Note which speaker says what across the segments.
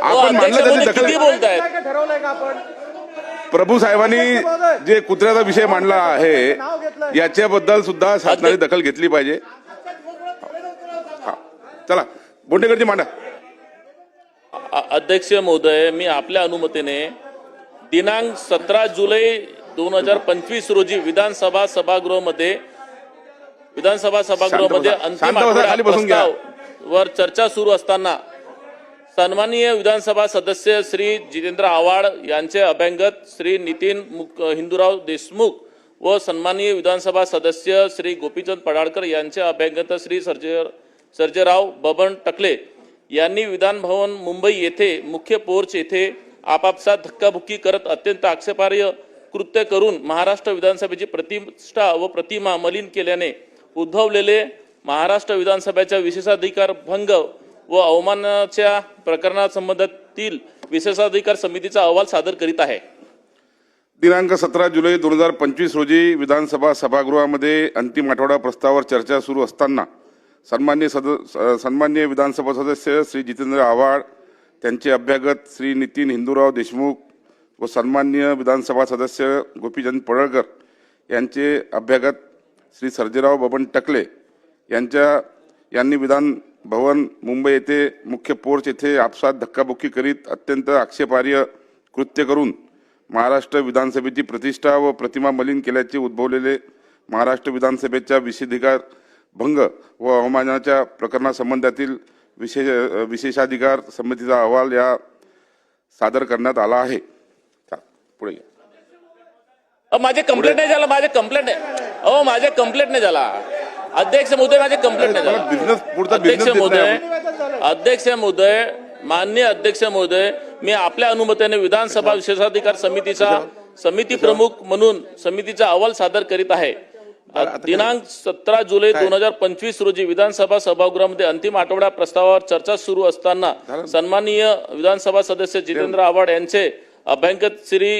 Speaker 1: आपण
Speaker 2: अध्यक्ष
Speaker 1: त्याची दखल
Speaker 3: ठरवलंय का आपण
Speaker 1: प्रभू साहेबांनी जे कुत्र्याचा विषय मांडला आहे याच्याबद्दल सुद्धा शासनाने दखल घेतली पाहिजे हा. चला बोंडेकरजी मांडा
Speaker 2: अध्यक्ष महोदय मी आपल्या अनुमतीने दिनांक सतरा जुलै दोन हजार पंचवीस रोजी विधानसभा सभागृहामध्ये विधानसभा सभागृहामध्ये. अंतिम. प्रस्तावावर चर्चा सुरू असताना सन्माननीय विधानसभा सदस्य श्री जितेंद्र आव्हाड यांचे अभ्यंगत श्री नितीन मुक- हिंदूराव देशमुख व सन्माननीय विधानसभा सदस्य श्री गोपीचंद पडाळकर यांचे अभ्यंगत श्री सर्जे सर्जेराव बबन टकले यांनी विधानभवन मुंबई येथे मुख्य पोर्च येथे आपापसात धक्काबुक्की करत अत्यंत आक्षेपार्ह कृत्य करून महाराष्ट्र विधानसभेची प्रतिष्ठा व प्रतिमा मलिन केल्याने उद्भवलेले महाराष्ट्र विधानसभेच्या विशेषाधिकार भंग व अवमानाच्या प्रकरणासंबंधातील विशेषाधिकार समितीचा अहवाल सादर करीत आहे.
Speaker 1: दिनांक सतरा जुलै दोन हजार पंचवीस रोजी विधानसभा सभागृहामध्ये अंतिम आठवडा प्रस्तावावर चर्चा सुरू असताना सन्मान्य सद सन्मान्य विधानसभा सदस्य श्री जितेंद्र आव्हाड त्यांचे अभ्यागत श्री नितीन हिंदूराव देशमुख व सन्मान्य विधानसभा सदस्य गोपीचंद पडळकर यांचे अभ्यागत श्री सर्जेराव बबन टकले यांच्या यांनी विधान भवन मुंबई येथे मुख्य पोर्च येथे आपसात धक्काबुक्की करीत अत्यंत आक्षेपार्ह कृत्य करून महाराष्ट्र विधानसभेची प्रतिष्ठा व प्रतिमा मलिन केल्याचे उद्भवलेले महाराष्ट्र विधानसभेच्या विशेषाधिकार भंग व अवमानाच्या प्रकरणासंबंधातील विशेष विशेषाधिकार समितीचा अहवाल या सादर करण्यात आला आहे. पुढे
Speaker 2: माझे कंप्लेंट नाही झालं माझे कंप्लेंट अहो माझे कंप्लेंट नाही झाला. अध्यक्ष महोदय माझे कंप्लेंट अध्यक्ष महोदय अध्यक्ष महोदय मान्य अध्यक्ष महोदय मी आपल्या अनुमतीने विधानसभा विशेषाधिकार समितीचा समिती प्रमुख म्हणून समितीचा अहवाल सादर करीत आहे. दिनांक सतरा जुलै दोन हजार पंचवीस रोजी विधानसभा सभागृहामध्ये अंतिम आठवडा प्रस्तावावर चर्चा सुरू असताना सन्माननीय विधानसभा सदस्य जितेंद्र आव्हाड यांचे अभ्यंगत श्री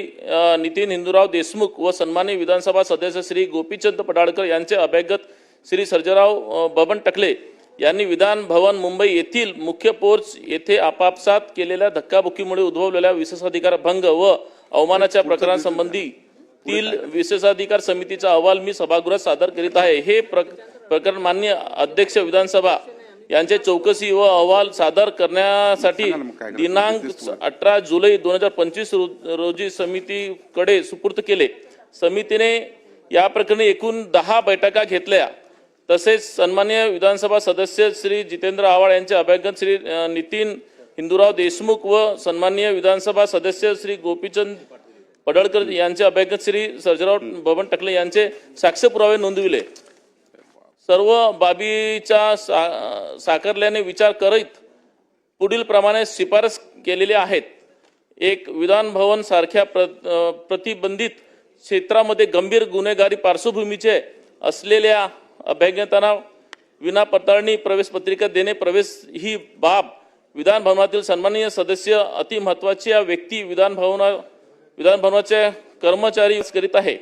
Speaker 2: नितीन हिंदूराव देशमुख व सन्माननीय विधानसभा सदस्य श्री गोपीचंद पडाळकर यांचे अभ्यंगत श्री सर्जेराव बबन टकले यांनी विधान भवन मुंबई येथील मुख्य पोर्च येथे आपापसात केलेल्या धक्काबुक्कीमुळे उद्भवलेल्या विशेषाधिकार भंग व अवमानाच्या प्रकरणासंबंधी तील विशेषाधिकार समितीचा अहवाल मी सभागृहात सादर करीत आहे. हे प्रक- प्रकरण मान्य अध्यक्ष विधानसभा यांचे चौकशी व अहवाल सादर करण्यासाठी दिनांक अठरा जुलै दोन हजार पंचवीस रोजी समितीकडे सुपूर्द केले. समितीने या प्रकरणी एकूण दहा बैठका घेतल्या. तसेच सन्मान्य विधानसभा सदस्य श्री जितेंद्र आव्हाड यांचे अभ्यंगत श्री नितीन हिंदूराव देशमुख व सन्मान्य विधानसभा सदस्य श्री गोपीचंद पडळकर यांचे अभ्यंगत श्री सर्जराव बबन टकले यांचे साक्ष पुरावे नोंदविले. सर्व बाबीच्या सा साकारल्याने विचार करीत पुढील प्रमाणे शिफारस केलेले आहेत. एक विधान भवन सारख्या प्र प्रतिबंधित क्षेत्रामध्ये गंभीर गुन्हेगारी पार्श्वभूमीचे असलेल्या अभ्यंगतांना विना पडताळणी प्रवेश पत्रिका देणे प्रवेश ही बाब विधान भवनातील सन्माननीय सदस्य अति महत्त्वाच्या व्यक्ती विधान भवना विधान भवनाचे कर्मचारी करीत आहे.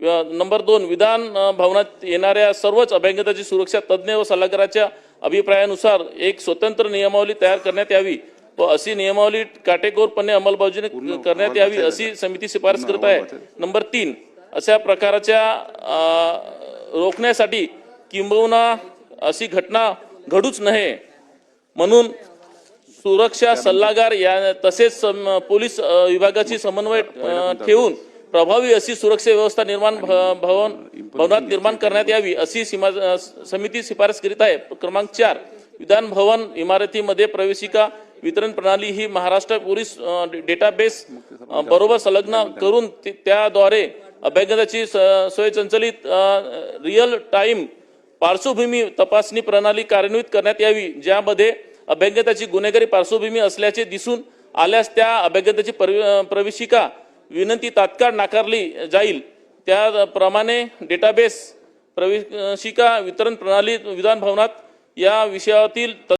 Speaker 2: नंबर दोन विधान भवनात येणाऱ्या सर्वच अभ्यंगताची सुरक्षा तज्ज्ञ व सल्लागाराच्या अभिप्रायानुसार एक स्वतंत्र नियमावली तयार करण्यात यावी व अशी नियमावली काटेकोरपणे अंमलबजावणी करण्यात यावी अशी समिती शिफारस करत आहे. नंबर तीन अशा प्रकारच्या रोखण्यासाठी किंबहुना अशी घटना घडूच नये म्हणून सुरक्षा सल्लागार या तसेच पोलीस विभागाची समन्वय ठेवून प्रभावी अशी सुरक्षा व्यवस्था निर्माण भवन भवनात निर्माण करण्यात यावी अशी सीमा समिती शिफारस करीत आहे. क्रमांक चार विधान भवन इमारतीमध्ये प्रवेशिका वितरण प्रणाली ही महाराष्ट्र पोलीस डेटाबेस बरोबर संलग्न करून त्याद्वारे अभ्यागताची स- स्वयंचलित रिअल टाईम पार्श्वभूमी तपासणी प्रणाली कार्यान्वित करण्यात यावी ज्यामध्ये अभ्यागताची गुन्हेगारी पार्श्वभूमी असल्याचे दिसून आल्यास त्या अभ्यागताची प्रवेशिका विनंती तात्काळ नाकारली जाईल. त्याप्रमाणे डेटाबेस प्रवेशिका वितरण प्रणाली विधान भवनात या विषयातील